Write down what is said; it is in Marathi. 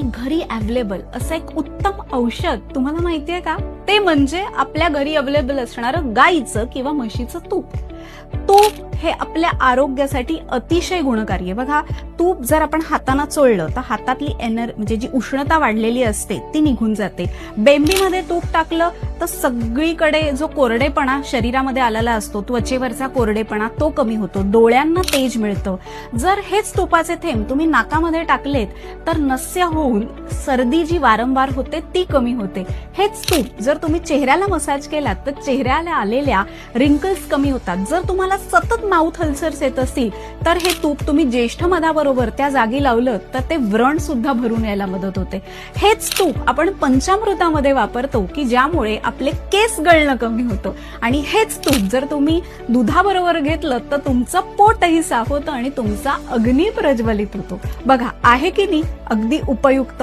आणि घरी अवेलेबल असं एक उत्तम औषध. तुम्हाला माहितीये का? ते म्हणजे आपल्या घरी अवेलेबल असणारं गाईचं किंवा म्हशीचं तूप. तूप हे आपल्या आरोग्यासाठी अतिशय गुणकारी आहे. बघा तूप जर आपण हाताना चोळलं तर हातातली एनर म्हणजे जी उष्णता वाढलेली असते ती निघून जाते. बेंबीमध्ये तूप टाकलं तर सगळीकडे जो कोरडेपणा शरीरामध्ये आलेला असतो त्वचेवरचा कोरडेपणा तो कमी होतो. डोळ्यांना तेज मिळतं. जर हेच तुपाचे थेंब तुम्ही नाकामध्ये टाकलेत तर नस्य होऊन सर्दी जी वारंवार होते ती कमी होते. हेच तूप जर तुम्ही चेहऱ्याला मसाज केलात तर चेहऱ्याला आलेल्या रिंकल्स कमी होतात. जर तुम्हाला सतत माउथ अल्सर्स येत असतील तर हे तूप तुम्ही ज्येष्ठ मधाबरोबर त्या जागी लावलं तर ते व्रण सुद्धा भरून यायला मदत होते. हेच तूप आपण पंचामृतामध्ये वापरतो की ज्यामुळे आपले केस गळणं कमी होतं. आणि हेच तूप. जर तुम्ही दुधाबरोबर घेतलं तर तुमचं पोटही साफ होतं आणि तुमचा अग्नी प्रज्वलित होतो. बघा आहे की नाही? अगदी उपयुक्त.